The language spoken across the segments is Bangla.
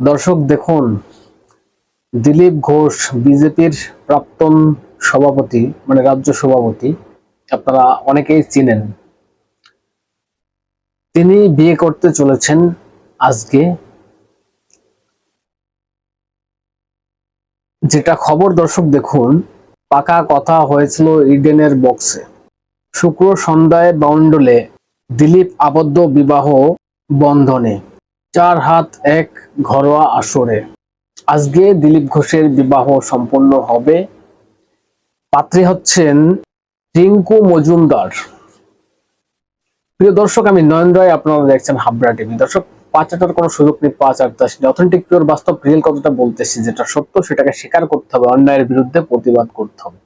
দর্শক দেখুন, দিলীপ ঘোষ, বিজেপির প্রাক্তন সভাপতি মানে রাজ্য সভাপতি, আপনারা অনেকেই চিনেন। তিনি বিয়ে করতে চলেছেন আজকে। যেটা খবর দর্শক দেখুন, পাকা কথা হয়েছিল ইডেনের বক্সে। শুক্র সন্ধ্যায় বাউন্ডলে দিলীপ আবদ্ধ বিবাহ বন্ধনে। চার হাত এক ঘরোয়া আসরে। আজকে দিলীপ ঘোষের বিবাহ সম্পন্ন হবে। পাত্রী হচ্ছেন রিঙ্কু মজুমদার। প্রিয় দর্শক, আমি নয়ন রায় আপনারা দেখছেন হাবড়া টিভি। দর্শক, পাঁচ আটার কোনো সুযোগ নেই, পাঁচ আটটা অথেন্টিক পিওর বাস্তব রিয়েল কথাটা বলতেছি, যেটা সত্য, সেটাকে স্বীকার করতে হবে। অন্যায়ের বিরুদ্ধে প্রতিবাদ করতে হবে।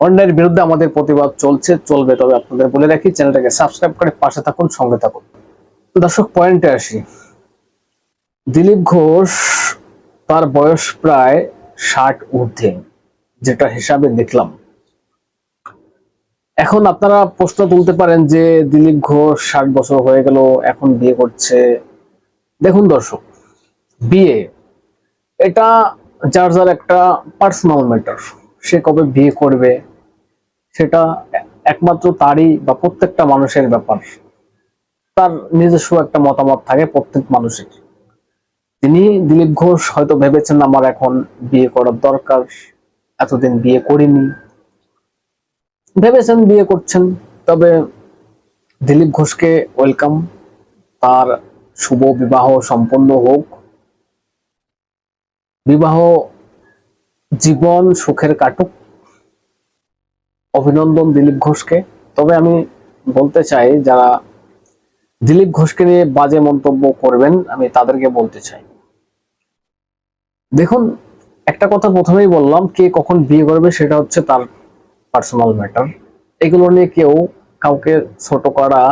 অন্যায়ের বিরুদ্ধে আমাদের প্রতিবাদ চলছে, চলবে। তবে আপনাদের বলে রাখি, চ্যানেলটাকে সাবস্ক্রাইব করে পাশে থাকুন, সঙ্গে থাকুন। দর্শক পয়েন্টে আসি। দিলীপ ঘোষ তার বয়স প্রায় ষাট ঊর্ধ্বে, যেটা হিসাবে দেখলাম। এখন আপনারা প্রশ্ন তুলতে পারেন যে দিলীপ ঘোষ ষাট বছর হয়ে গেল, এখন বিয়ে করছে। দেখুন দর্শক, বিয়ে, এটা যার যার একটা পার্সোনাল ম্যাটার সে কবে বিয়ে করবে, সেটা একমাত্র তারই বা প্রত্যেকটা মানুষের ব্যাপার। তার নিজস্ব একটা মতামত থাকে প্রত্যেক মানুষের। তিনি দিলীপ ঘোষ হয়তো ভেবেছেন, আমার এখন বিয়ে করার দরকার, এতদিন বিয়ে করিনি। ভেবেছেন, বিয়ে করছেন। তবে দিলীপ ঘোষকে ওয়েলকাম তার শুভ বিবাহ সম্পন্ন হোক। বিবাহ জীবন সুখের কাটুক। অভিনন্দন দিলীপ ঘোষকে। তবে আমি বলতে চাই, যারা দিলীপ ঘোষকে নিয়ে বাজে মন্তব্য করবেন, আমি তাদেরকে বলতে চাই। দেখুন, একটা কথা প্রথমেই বললাম, কে কখন বিয়ে করবে সেটা হচ্ছে তার পার্সোনাল ম্যাটার এগুলো নিয়ে কেউ কাউকে ছোট করা,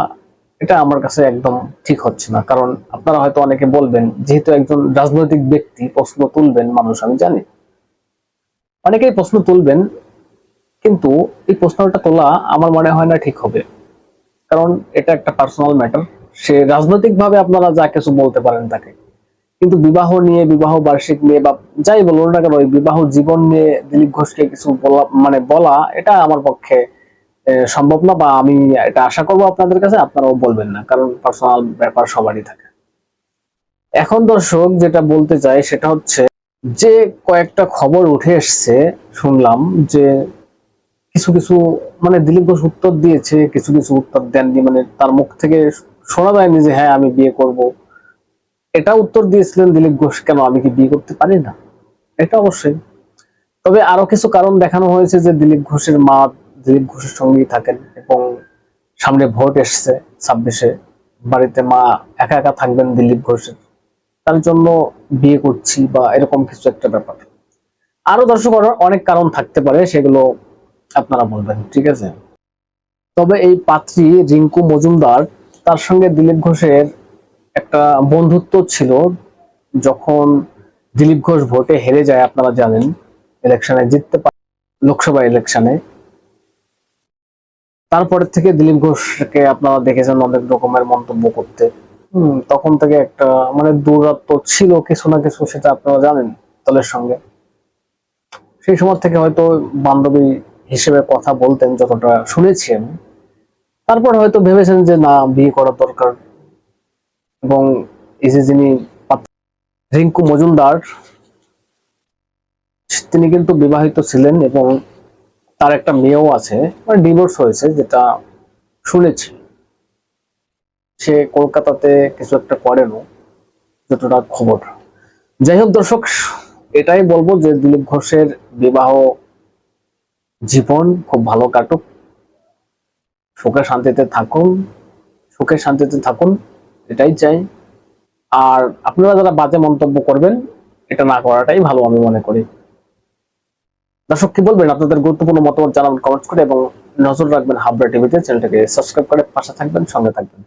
এটা আমার কাছে একদম ঠিক হচ্ছে না। কারণ আপনারা হয়তো অনেকে বলবেন, যেহেতু একজন রাজনৈতিক ব্যক্তি, প্রশ্ন তুলবেন মানুষ, আমি জানি। অনেকেই প্রশ্ন তুলবেন, কিন্তু এই প্রশ্নটা তোলা আমার মনে হয় না ঠিক হবে। কারণ এটা একটা পার্সোনাল ম্যাটার সে রাজনৈতিক ভাবে আপনারা যা কিছু বলতে পারেন তাকে। কিন্তু বিবাহ নিয়ে, বিবাহ বার্ষিক নিয়ে বা যাই বলুন না কেন, ওই বিবাহ জীবন নিয়ে দিলীপ ঘোষকে কিছু বলা মানে বলা, এটা আমার পক্ষে সম্ভব না বা আমি এটা আশা করব আপনাদের কাছে, আপনারাও বলবেন না, কারণ পার্সোনাল ব্যাপার সবারই থাকে। এখন দর্শক যেটা বলতে চাই সেটা হচ্ছে, যে কয়েকটা খবর উঠে এসছে, শুনলাম যে কিছু কিছু মানে দিলীপ ঘোষ উত্তর দিয়েছে, কিছু কিছু উত্তর দেননি মানে তার মুখ থেকে শোনা যায়নি যে হ্যাঁ আমি বিয়ে করব। এটা উত্তর দিয়েছিলেন দিলীপ ঘোষ, কেন আমি কি বিয়ে করতে পারি না? এটা অবশ্যই। তবে আরও কিছু কারণ দেখানো হয়েছে যে, দিলীপ ঘোষের মা দিলীপ ঘোষের সঙ্গেই থাকেন এবং সামনে ভোট এসছে ছাব্বিশে। বাড়িতে মা একা একা থাকবেন দিলীপ ঘোষের। তার জন্য বিয়ে করছি বা এরকম কিছু একটা ব্যাপার। আরও দর্শক অনেক কারণ থাকতে পারে, সেগুলো আপনারা বলবেন, ঠিক আছে? তবে এই পাত্রী রিঙ্কু মজুমদার তার সঙ্গে দিলীপ ঘোষের একটা বন্ধুত্ব ছিল। যখন দিলীপ ঘোষ ভোটে হেরে যায়, আপনারা জানেন, ইলেকশনে জিততে পারে লোকসভা ইলেকশনে। তারপরে থেকে দিলীপ ঘোষকে আপনারা দেখেছেন অনেক রকমের মন্তব্য করতে। তখন থেকে একটা মানে দূরত্ব ছিল কিছু না কিছু, সেটা আপনারা জানেন দলের সঙ্গে। সেই সময় থেকে হয়তো বান্ধবী হিসেবে কথা বলতেন, যতটা শুনেছি আমি। তারপর হয়তো ভেবেছেন যে, না, বিয়ে করা দরকার। এবং এই যে যিনি রিঙ্কু মজুমদার, তিনি কিন্তু বিবাহিত ছিলেন এবং তার একটা মেয়েও আছে মানে ডিভোর্স হয়েছে, যেটা শুনেছি। সে কলকাতাতে কিছু একটা করেনও, যতটা খবর। যাই হোক দর্শক, এটাই বলব যে, দিলীপ ঘোষের বিবাহ জীবন খুব ভালো কাটুক। সুখে শান্তিতে থাকুন, সুখে শান্তিতে থাকুন, এটাই চাই। আর আপনারা যারা বাজে মন্তব্য করবেন, এটা না করাটাই ভালো আমি মনে করি। দর্শক, কি বলবেন? আপনাদের গুরুত্বপূর্ণ মতামত জানাবেন কমেন্টস করে এবং নজর রাখবেন হাবড়া টিভিতে। চ্যানেলটাকে সাবস্ক্রাইব করে পাশে থাকবেন, সঙ্গে থাকবেন।